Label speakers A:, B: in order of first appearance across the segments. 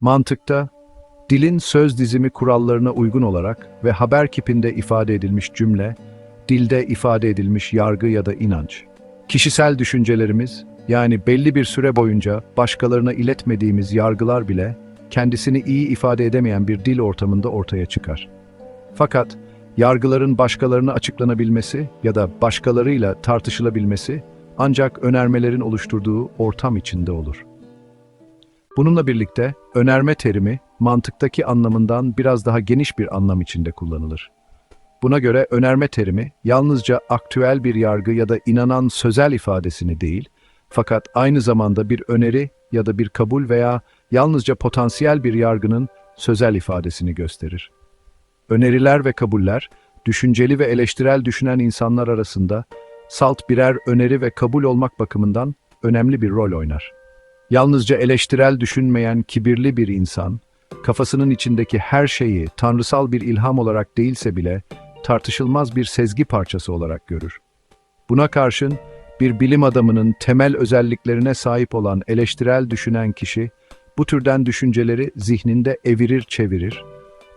A: Mantıkta, dilin söz dizimi kurallarına uygun olarak ve haber kipinde ifade edilmiş cümle, dilde ifade edilmiş yargı ya da inanç. Kişisel düşüncelerimiz, yani belli bir süre boyunca başkalarına iletmediğimiz yargılar bile kendisini iyi ifade edemeyen bir dil ortamında ortaya çıkar. Fakat yargıların başkalarına açıklanabilmesi ya da başkalarıyla tartışılabilmesi ancak önermelerin oluşturduğu ortam içinde olur. Bununla birlikte önerme terimi mantıktaki anlamından biraz daha geniş bir anlam içinde kullanılır. Buna göre önerme terimi yalnızca aktüel bir yargı ya da inanan sözel ifadesini değil, fakat aynı zamanda bir öneri ya da bir kabul veya yalnızca potansiyel bir yargının sözel ifadesini gösterir. Öneriler ve kabuller, düşünceli ve eleştirel düşünen insanlar arasında salt birer öneri ve kabul olmak bakımından önemli bir rol oynar. Yalnızca eleştirel düşünmeyen kibirli bir insan, kafasının içindeki her şeyi tanrısal bir ilham olarak değilse bile tartışılmaz bir sezgi parçası olarak görür. Buna karşın bir bilim adamının temel özelliklerine sahip olan eleştirel düşünen kişi, bu türden düşünceleri zihninde evirir çevirir,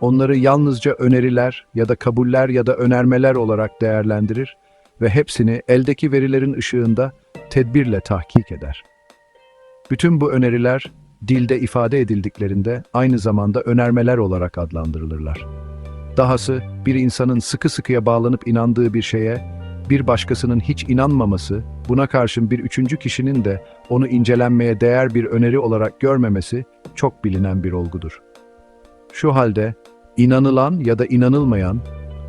A: onları yalnızca öneriler ya da kabuller ya da önermeler olarak değerlendirir ve hepsini eldeki verilerin ışığında tedbirle tahkik eder. Bütün bu öneriler dilde ifade edildiklerinde aynı zamanda önermeler olarak adlandırılırlar. Dahası bir insanın sıkı sıkıya bağlanıp inandığı bir şeye bir başkasının hiç inanmaması, buna karşın bir üçüncü kişinin de onu incelenmeye değer bir öneri olarak görmemesi çok bilinen bir olgudur. Şu halde inanılan ya da inanılmayan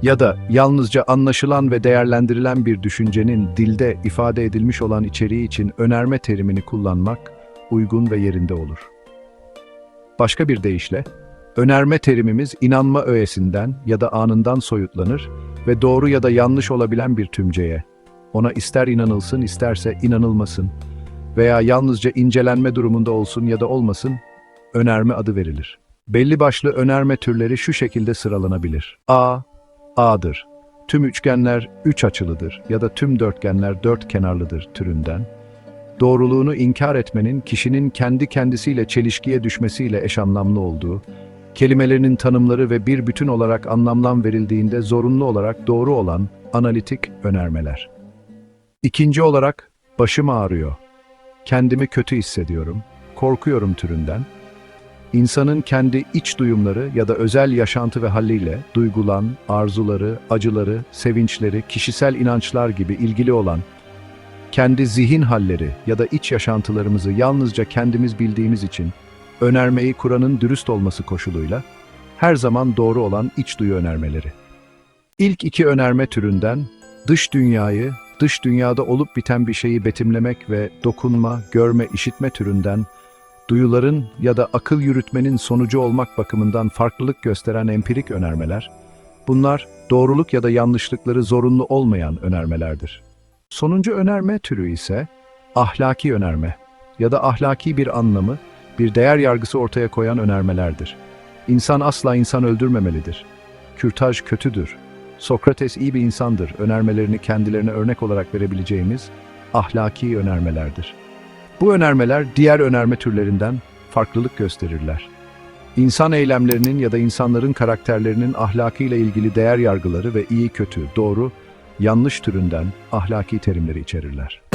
A: ya da yalnızca anlaşılan ve değerlendirilen bir düşüncenin dilde ifade edilmiş olan içeriği için önerme terimini kullanmak uygun ve yerinde olur. Başka bir deyişle, önerme terimimiz inanma öğesinden ya da anından soyutlanır ve doğru ya da yanlış olabilen bir tümceye, ona ister inanılsın isterse inanılmasın veya yalnızca incelenme durumunda olsun ya da olmasın, önerme adı verilir. Belli başlı önerme türleri şu şekilde sıralanabilir. A, A'dır. Tüm üçgenler üç açılıdır ya da tüm dörtgenler dört kenarlıdır türünden. Doğruluğunu inkar etmenin kişinin kendi kendisiyle çelişkiye düşmesiyle eş anlamlı olduğu, kelimelerinin tanımları ve bir bütün olarak anlamlan verildiğinde zorunlu olarak doğru olan analitik önermeler. İkinci olarak başım ağrıyor, kendimi kötü hissediyorum, korkuyorum türünden, İnsanın kendi iç duyumları ya da özel yaşantı ve haliyle duygulan, arzuları, acıları, sevinçleri, kişisel inançlar gibi ilgili olan kendi zihin halleri ya da iç yaşantılarımızı yalnızca kendimiz bildiğimiz için önermeyi Kur'an'ın dürüst olması koşuluyla her zaman doğru olan iç duyu önermeleri. İlk iki önerme türünden dış dünyayı, dış dünyada olup biten bir şeyi betimlemek ve dokunma, görme, işitme türünden duyuların ya da akıl yürütmenin sonucu olmak bakımından farklılık gösteren empirik önermeler, bunlar doğruluk ya da yanlışlıkları zorunlu olmayan önermelerdir. Sonuncu önerme türü ise ahlaki önerme ya da ahlaki bir anlamı, bir değer yargısı ortaya koyan önermelerdir. İnsan asla insan öldürmemelidir. Kürtaj kötüdür. Sokrates iyi bir insandır. Önermelerini kendilerine örnek olarak verebileceğimiz ahlaki önermelerdir. Bu önermeler diğer önerme türlerinden farklılık gösterirler. İnsan eylemlerinin ya da insanların karakterlerinin ahlakıyla ilgili değer yargıları ve iyi kötü, doğru, yanlış türünden ahlaki terimleri içerirler.